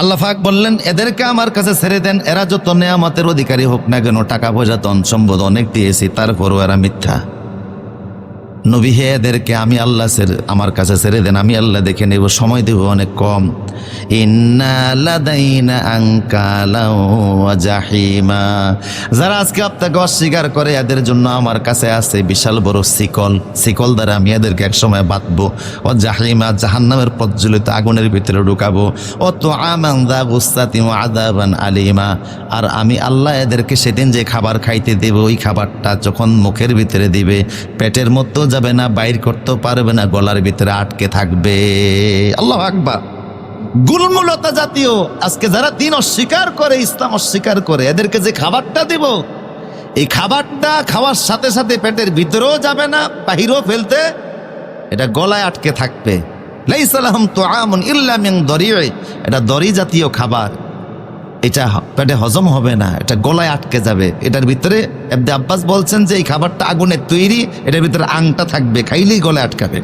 আল্লাহ পাক বললেন, এদেরকে আমার কাছে ছেড়ে দেন, এরা যত নেয়ামতের অধিকারী হোক না কেন, টাকা পয়সা তন সম্পদ, অনেক দিয়েছি, তারপরও এরা মিথ্যা। নবী এদেরকে, আমি আল্লাহ ছেড়ে- আমার কাছে ছেড়ে দেন, আমি আল্লাহ দেখে নেব, সময় দেব অনেক কম। জাহিমা। যারা আজকে আপনাকে অস্বীকার করে, এদের জন্য আমার কাছে আছে বিশাল বড় শিকল। শিকল দ্বারা আমি এদেরকে একসময় বাঁধবো। ও জাহিমা, জাহান্নামের প্রজ্বলিত আগুনের ভিতরে ঢুকাবো। ও তো আমান্দা গুস্তাতিম আদাবান আলিমা। আর আমি আল্লাহ এদেরকে সেদিন যে খাবার খাইতে দেব, ওই খাবারটা যখন মুখের ভিতরে দিবে, পেটের মধ্যেও যাবে না, বাইর করতেও পারবে না, গলার ভিতরে আটকে থাকবে। আল্লাহ আকবার। গুলমুলতা জাতীয়। আজকে যারা দিন অস্বীকার করে, ইসলাম অস্বীকার করে, এদেরকে যে খাবারটা দেব, এই খাবারটা খাওয়ার সাথে সাথে পেটের ভিতরেও যাবে না, বাহিরেও ফেলতে, এটা গলায় আটকে থাকবে। লাইসালাহম তো আমন ইল্লামিং দরিয়ে এটা দরি জাতীয় খাবার। এটা পেটে হজম হবে না, এটা গলায় আটকে যাবে। এটার ভিতরে এবদে আব্বাস বলছেন যে এই খাবারটা আগুনের তৈরি, এটার ভিতরে আংটা থাকবে, খাইলেই গলায় আটকাবে।